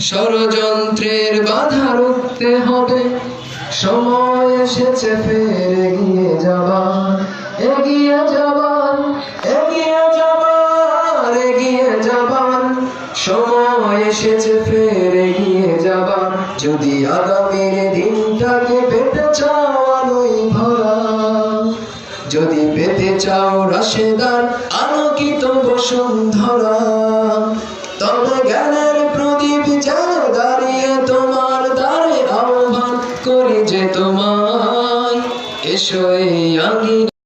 ষড়যন্ত্রের বাধা রুখতে হবে। সময় এসেছে ফের এগিয়ে যাবার। এগিয়ে যাবার এগিয়ে যাবার এগিয়ে যাবার। সময় এসেছে ফের এগিয়ে যাবার। যদি আগামীর দিনটাকে পেতে চাও আলোই ভরা। যদি পেতে চাও রাশেদার আলোকিত বসুন্ধরা। যে তোমার এসো এই আঙ্গিনা